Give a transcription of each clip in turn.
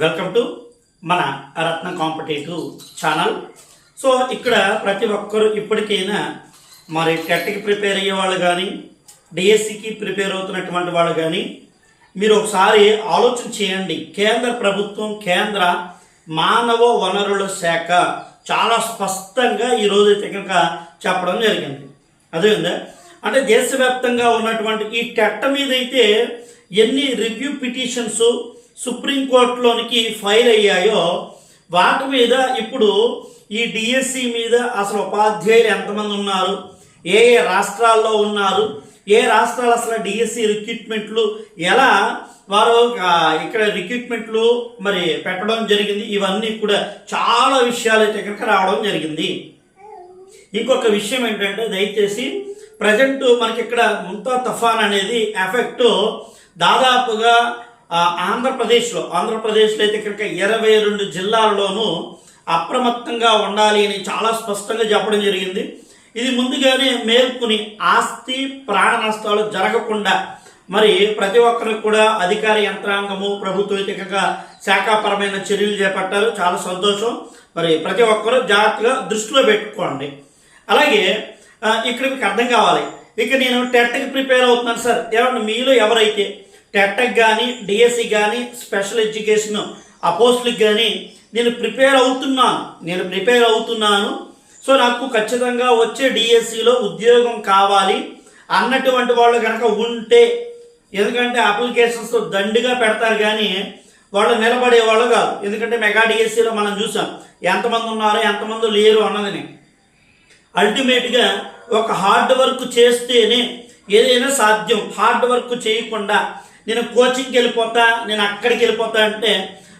Welcome to మన రత్న competitive channel. So ఇక్కడ ప్రతి ఒక్కరు ఇప్పటికైనా మరి టెట్కి ప్రిపేర్ అయ్యే వాళ్ళు కానీ డిఎస్సికి ప్రిపేర్ అవుతున్నటువంటి వాళ్ళు కానీ మీరు ఒకసారి ఆలోచన చేయండి. కేంద్ర ప్రభుత్వం కేంద్ర మానవ వనరుల శాఖ చాలా స్పష్టంగా ఈరోజు అయితే కనుక చెప్పడం జరిగింది. అదేవిధంగా అంటే దేశవ్యాప్తంగా ఉన్నటువంటి ఈ టెట్ట మీద అయితే ఎన్ని రివ్యూ పిటిషన్స్ సుప్రీంకోర్టులోనికి ఫైల్ అయ్యాయో వాటి మీద ఇప్పుడు ఈ డిఎస్సి మీద అసలు ఉపాధ్యాయులు ఎంతమంది ఉన్నారు ఏ ఏ రాష్ట్రాల్లో ఉన్నారు ఏ రాష్ట్రాలు అసలు డిఎస్సి రిక్రూట్మెంట్లు ఎలా వారు ఇక్కడ రిక్రూట్మెంట్లు మరి పెట్టడం జరిగింది ఇవన్నీ కూడా చాలా విషయాలు అయితే రావడం జరిగింది. ఇంకొక విషయం ఏంటంటే దయచేసి ప్రజెంట్ మనకి ఇక్కడ ముంతా తుఫాన్ అనేది ఎఫెక్ట్ దాదాపుగా ఆంధ్రప్రదేశ్లో ఆంధ్రప్రదేశ్లో అయితే కనుక ఇరవై రెండు జిల్లాల్లోనూ అప్రమత్తంగా ఉండాలి అని చాలా స్పష్టంగా చెప్పడం జరిగింది. ఇది ముందుగానే మేల్కొని ఆస్తి ప్రాణ నష్టాలు జరగకుండా మరి ప్రతి ఒక్కరికి కూడా అధికార యంత్రాంగము ప్రభుత్వ శాఖాపరమైన చర్యలు చేపట్టారు. చాలా సంతోషం. మరి ప్రతి ఒక్కరూ జాగ్రత్తగా దృష్టిలో పెట్టుకోండి. అలాగే ఇక్కడ మీకు అర్థం కావాలి. ఇక నేను టెట్కి ప్రిపేర్ అవుతున్నాను సార్. ఏమన్నా మీలో ఎవరైతే టెట్కి కానీ డిఎస్సి కానీ స్పెషల్ ఎడ్యుకేషన్ అపోస్ట్లకి కానీ నేను ప్రిపేర్ అవుతున్నాను. నేను ప్రిపేర్ అవుతున్నాను. సో నాకు ఖచ్చితంగా వచ్చే డిఎస్సిలో ఉద్యోగం కావాలి అన్నటువంటి వాళ్ళు కనుక ఉంటే ఎందుకంటే అప్లికేషన్స్ దండిగా పెడతారు కానీ వాళ్ళు నిలబడే వాళ్ళు కాదు. ఎందుకంటే మెగా డిఎస్సిలో మనం చూసాం ఎంతమంది ఉన్నారో ఎంతమంది లేరు అన్నదని. అల్టిమేట్గా ఒక హార్డ్ వర్క్ చేస్తేనే ఏదైనా సాధ్యం. హార్డ్ వర్క్ చేయకుండా నేను కోచింగ్కి వెళ్ళిపోతా నేను అక్కడికి వెళ్ళిపోతా అంటే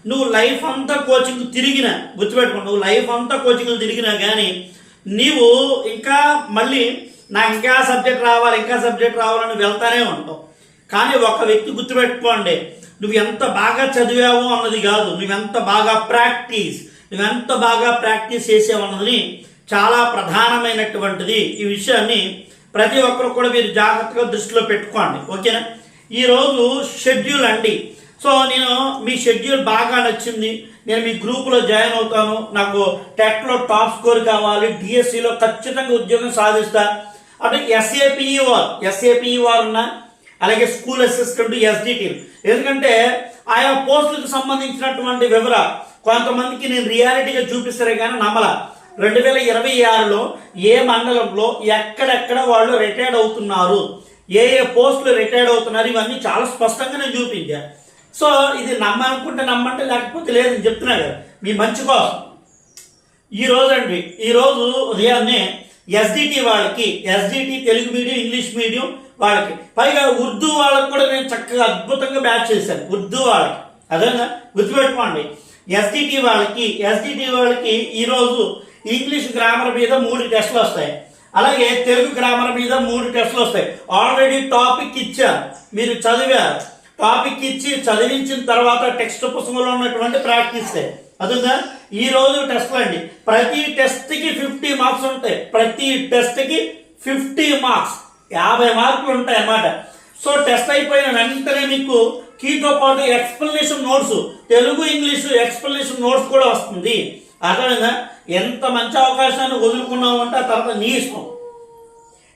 నువ్వు లైఫ్ అంతా కోచింగ్ తిరిగిన గుర్తుపెట్టుకో నువ్వు లైఫ్ అంతా కోచింగ్లు తిరిగినా కానీ నీవు ఇంకా మళ్ళీ నాకు ఇంకా సబ్జెక్ట్ రావాలి ఇంకా సబ్జెక్ట్ రావాలని వెళ్తానే ఉంటావు. కానీ ఒక వ్యక్తి గుర్తుపెట్టుకోండి నువ్వు ఎంత బాగా చదివావు అన్నది కాదు నువ్వెంత బాగా ప్రాక్టీస్ నువ్వెంత బాగా ప్రాక్టీస్ చేసావు అన్నది చాలా ప్రధానమైనటువంటిది ఈ విషయాన్ని ప్రతి ఒక్కరు కూడా మీరు జాగ్రత్తగా దృష్టిలో పెట్టుకోండి. ఓకేనా? ఈరోజు షెడ్యూల్ అండి. సో నేను మీ షెడ్యూల్ బాగా నచ్చింది. నేను మీ గ్రూపులో జాయిన్ అవుతాను. నాకు టెట్లో టాప్ స్కోర్ కావాలి. డిఎస్సిలో ఖచ్చితంగా ఉద్యోగం సాధిస్తా. అంటే ఎస్ఏపిఈ వారు ఎస్ఏపిఈ వారు ఉన్నా అలాగే స్కూల్ అసిస్టెంట్ ఎస్డిటి ఎందుకంటే ఆయా పోస్టులకు సంబంధించినటువంటి వివరాలు కొంతమందికి నేను రియాలిటీగా చూపిస్తారే కానీ నమ్మల. రెండు వేల ఇరవై ఆరులో ఏ మండలంలో ఎక్కడెక్కడ వాళ్ళు రిటైర్డ్ అవుతున్నారు? ఏ ఏ పోస్టులు రిటైర్డ్ అవుతున్నారు ఇవన్నీ చాలా స్పష్టంగా నేను చూపించా. సో ఇది నమ్మనుకుంటే నమ్మంటే లేకపోతే లేదని చెప్తున్నా కదా. మీ మంచి కోసం ఈ రోజు అండి ఈ రోజు ఉదయాన్నే ఎస్డిటి వాళ్ళకి SDT Telugu medium English medium వాళ్ళకి పైగా ఉర్దూ వాళ్ళకి కూడా నేను చక్కగా అద్భుతంగా బ్యాచ్ చేశాను. ఉర్దూ వాళ్ళకి. అదేనా? గుర్తుపెట్టుకోండి. ఎస్డిటి వాళ్ళకి ఎస్డిటి వాళ్ళకి ఈరోజు ఇంగ్లీష్ గ్రామర్ మీద మూడు టెస్టులు వస్తాయి. అలాగే తెలుగు గ్రామర్ మీద మూడు టెస్ట్లు వస్తాయి. ఆల్రెడీ టాపిక్ ఇచ్చారు. మీరు చదివారు. టాపిక్ ఇచ్చి చదివించిన తర్వాత టెక్స్ట్ పుస్తకంలో ఉన్నటువంటి ప్రాక్టీస్ అదుందా ఈ రోజు టెస్ట్లు అండి. ప్రతి టెస్ట్కి ఫిఫ్టీ మార్క్స్ ఉంటాయి. ప్రతి టెస్ట్కి ఫిఫ్టీ మార్క్స్ యాభై మార్కులు ఉంటాయి అన్నమాట. సో టెస్ట్ అయిపోయిన వెంటనే మీకు కీతో పాటు explanation notes Telugu English explanation notes కూడా వస్తుంది. అర్థమైందా? ఎంత మంచి అవకాశాన్ని వదులుకున్నావు అంటే ఆ తర్వాత నీ ఇష్టం.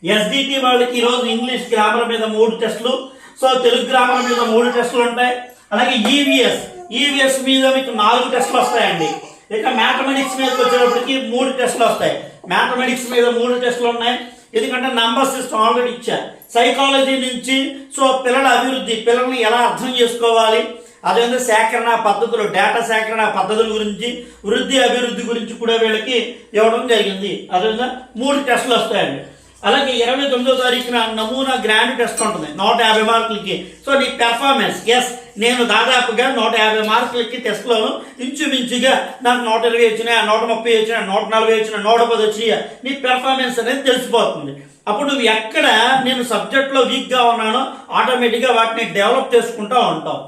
ఎస్డిటి వాళ్ళకి ఈరోజు ఇంగ్లీష్ గ్రామర్ మీద మూడు టెస్టులు సో తెలుగు గ్రామర్ మీద మూడు టెస్టులు ఉంటాయి. అలాగే ఈవీఎస్ ఈవీఎస్ మీద మీకు నాలుగు టెస్టులు వస్తాయండి. ఇక మ్యాథమెటిక్స్ మీదకి వచ్చేటప్పటికి మూడు టెస్టులు వస్తాయి. మ్యాథమెటిక్స్ మీద మూడు టెస్టులు ఉన్నాయి. ఎందుకంటే నంబర్ సిస్టమ్ ఆల్రెడీ ఇచ్చారు సైకాలజీ నుంచి సో పిల్లల అభివృద్ధి పిల్లల్ని ఎలా అర్థం చేసుకోవాలి అదేవిధంగా సేకరణ పద్ధతులు డేటా సేకరణ పద్ధతుల గురించి వృద్ధి అభివృద్ధి గురించి కూడా వీళ్ళకి ఇవ్వడం జరిగింది. అదేవిధంగా మూడు టెస్టులు వస్తాయండి. అలాగే ఇరవై తొమ్మిదో తారీఖున నమూనా గ్రాండ్ టెస్ట్ ఉంటుంది నూట యాభై మార్కులకి. సో నీ పెర్ఫార్మెన్స్ ఎస్ నేను దాదాపుగా నూట యాభై మార్కులకి టెస్ట్లోను ఇంచుమించుగా నాకు నూట ఇరవై వచ్చినాయి నూట ముప్పై వచ్చినా నూట నలభై వచ్చినా నూట పది వచ్చినా నీ పెర్ఫార్మెన్స్ అనేది తెలిసిపోతుంది. అప్పుడు నువ్వు ఎక్కడ నేను సబ్జెక్ట్లో వీక్గా ఉన్నానో ఆటోమేటిక్గా వాటిని డెవలప్ చేసుకుంటూ ఉంటావు.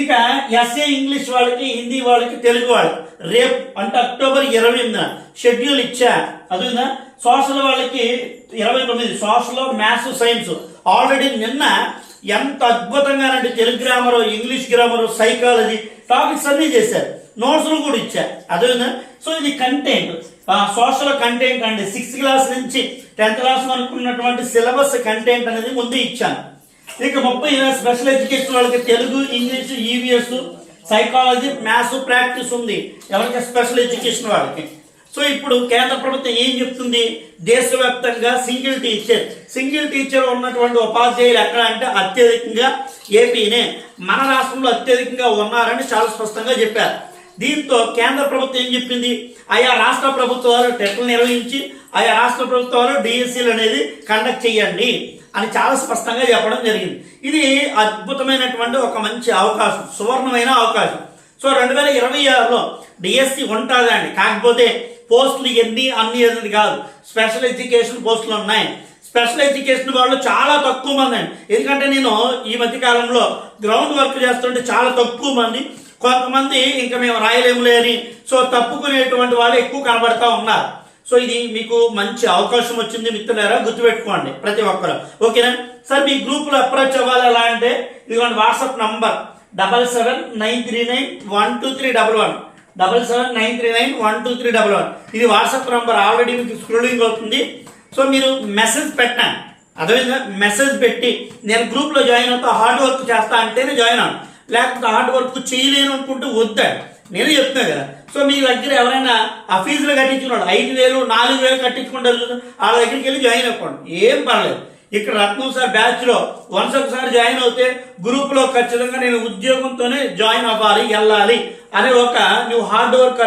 ఇక ఎస్ఏ ఇంగ్లీష్ వాళ్ళకి హిందీ వాళ్ళకి తెలుగు వాళ్ళకి. రేపు అంటే అక్టోబర్ ఇరవై ఎనిమిదిన షెడ్యూల్ ఇచ్చా. అదేనా సోషల్ వాళ్ళకి ఇరవై తొమ్మిది. Social maths science. ఆల్రెడీ నిన్న ఎంత అద్భుతంగా అంటే Telugu grammar English grammar psychology topics అన్నీ చేశారు. నోట్స్లు కూడా ఇచ్చారు అదేవిధంగా సో ఇది కంటెంట్ సోషల్ కంటెంట్ అండి. సిక్స్త్ క్లాస్ నుంచి టెన్త్ క్లాస్ వరకు ఉన్నటువంటి సిలబస్ కంటెంట్ అనేది ముందు ఇచ్చాను. ఇక ముప్పై స్పెషల్ ఎడ్యుకేషన్ వాళ్ళకి Telugu English EVS psychology maths practice ఉంది. ఎవరికి స్పెషల్ ఎడ్యుకేషన్ వాళ్ళకి? సో ఇప్పుడు కేంద్ర ప్రభుత్వం ఏం చెప్తుంది? దేశవ్యాప్తంగా సింగిల్ టీచర్ సింగిల్ టీచర్ ఉన్నటువంటి ఉపాధ్యాయులు ఎక్కడ అంటే అత్యధికంగా ఏపీనే. మన రాష్ట్రంలో అత్యధికంగా ఉన్నారని చాలా స్పష్టంగా చెప్పారు. దీంతో కేంద్ర ప్రభుత్వం ఏం చెప్పింది? ఆయా రాష్ట్ర ప్రభుత్వాలు టెట్లు నిర్వహించి ఆయా రాష్ట్ర ప్రభుత్వాలు డిఎస్సీలు అనేది కండక్ట్ చేయండి. అని చాలా స్పష్టంగా చెప్పడం జరిగింది. ఇది అద్భుతమైనటువంటి ఒక మంచి అవకాశం సువర్ణమైన అవకాశం. సో రెండు వేల ఇరవై ఆరులో డిఎస్సి ఉంటుందండి. కాకపోతే పోస్టులు ఎన్ని అన్ని అనేది కాదు. స్పెషల్ ఎడ్యుకేషన్ పోస్టులు ఉన్నాయి. స్పెషల్ ఎడ్యుకేషన్ వాళ్ళు చాలా తక్కువ మంది అండి. ఎందుకంటే నేను ఈ మధ్య కాలంలో గ్రౌండ్ వర్క్ చేస్తుంటే చాలా తక్కువ మంది. కొంతమంది ఇంకా మేము రాయలేములే అని. సో తప్పుకునేటువంటి వాళ్ళు ఎక్కువ కనబడతా ఉన్నారు. సో ఇది మీకు మంచి అవకాశం వచ్చింది మిత్రులారా గుర్తుపెట్టుకోండి ప్రతి ఒక్కరు. ఓకేనా? సార్ మీ గ్రూప్లో అప్రోచ్ అవ్వాలి ఎలా అంటే ఇదిగోండి WhatsApp number double seven nine three nine one two three double one. Double seven nine three nine one two three double one. ఇది వాట్సాప్ నంబర్ ఆల్రెడీ మీకు స్క్రోలింగ్ అవుతుంది. సో మీరు మెసేజ్ పెట్టండి. అదేవిధంగా మెసేజ్ పెట్టి నేను గ్రూప్లో జాయిన్ అవుతా హార్డ్ వర్క్ చేస్తా అంటేనే జాయిన్ అవ్వను. లేకపోతే హార్డ్ వర్క్ చేయలేను అనుకుంటే వద్దాడు. నేను చెప్తున్నా కదా. సో మీ దగ్గర ఎవరైనా ఆ ఫీజులు కట్టించుకున్నాడు ఐదు వేలు నాలుగు వేలు కట్టించుకుంటారు వాళ్ళ దగ్గరికి వెళ్ళి జాయిన్ అవ్వండి. ఏం పర్లేదు. ఇక్కడ రత్నం సార్ బ్యాచ్లో వన్స్ ఒకసారి జాయిన్ అవుతే గ్రూప్లో ఖచ్చితంగా నేను ఉద్యోగంతోనే జాయిన్ అవ్వాలి వెళ్ళాలి అనే ఒక నువ్వు హార్డ్ వర్క్